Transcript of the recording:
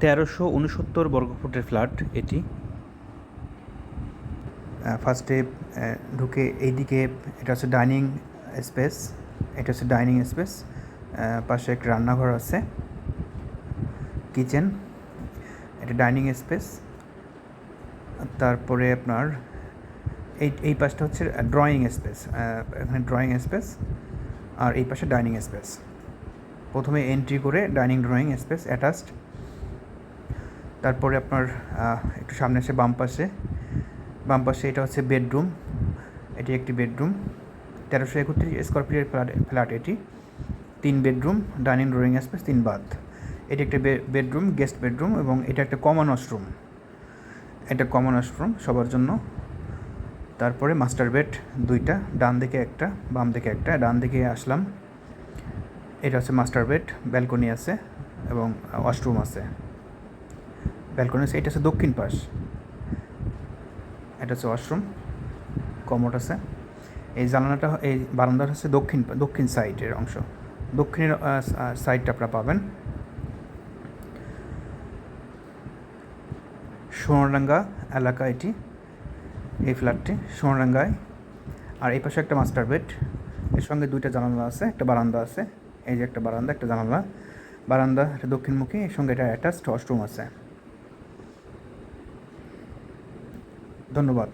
তেরোশো উনসত্তর বর্গফুটের ফ্ল্যাট এটি। ফার্স্টে ঢুকে এইদিকে, এটা হচ্ছে ডাইনিং স্পেস এটা হচ্ছে ডাইনিং স্পেস পাশে একটা রান্নাঘর আছে কিচেন এটা ডাইনিং স্পেস তারপরে আপনার এই এই পাশটা হচ্ছে ড্রয়িং স্পেস এখানে ড্রয়িং স্পেস আর এই পাশে ডাইনিং স্পেস প্রথমে এন্ট্রি করে ডাইনিং ড্রয়িং স্পেস অ্যাটাচড তারপরে আপনার একটু সামনে এসে বাম পাশে। বাম পাশে এটা হচ্ছে বেডরুম। এটি একটি বেডরুম। তেরোশো একত্রিশ স্কোয়ার ফিটের ফ্ল্যাট ফ্ল্যাট এটি। তিন বেডরুম, ডাইনিং, ড্রয়িং স্পেস, তিন বাথ। এটি একটা বেডরুম, গেস্ট বেডরুম এবং এটা একটা কমন ওয়াশরুম। এটা কমন ওয়াশরুম সবার জন্য। তারপরে মাস্টার বেড দুইটা, ডান দিকে একটা, বাম দিকে একটা, ডান দিকে আসলাম। এটা হচ্ছে মাস্টার বেড, ব্যালকনি আছে এবং ওয়াশরুম আছে। ব্যালকনি আছে এটা হচ্ছে দক্ষিণ পাশ। এটা হচ্ছে ওয়াশরুম কমোড আছে। এই জানালাটা, এই বারান্দাটা হচ্ছে দক্ষিণ দক্ষিণ সাইডের অংশ। দক্ষিণের সাইডটা আপনারা পাবেন। সোনারডাঙ্গা এলাকা এটি, এই ফ্ল্যাটটি সোনারডাঙ্গায় আর এই পাশে একটা মাস্টার বেড এর সঙ্গে দুইটা জানালা আছে, একটা বারান্দা আছে। এই যে একটা বারান্দা, একটা জানালা। বারান্দা, এটা দক্ষিণমুখী, এর সঙ্গে এটা অ্যাটাচড ওয়াশরুম আছে। ধন্যবাদ।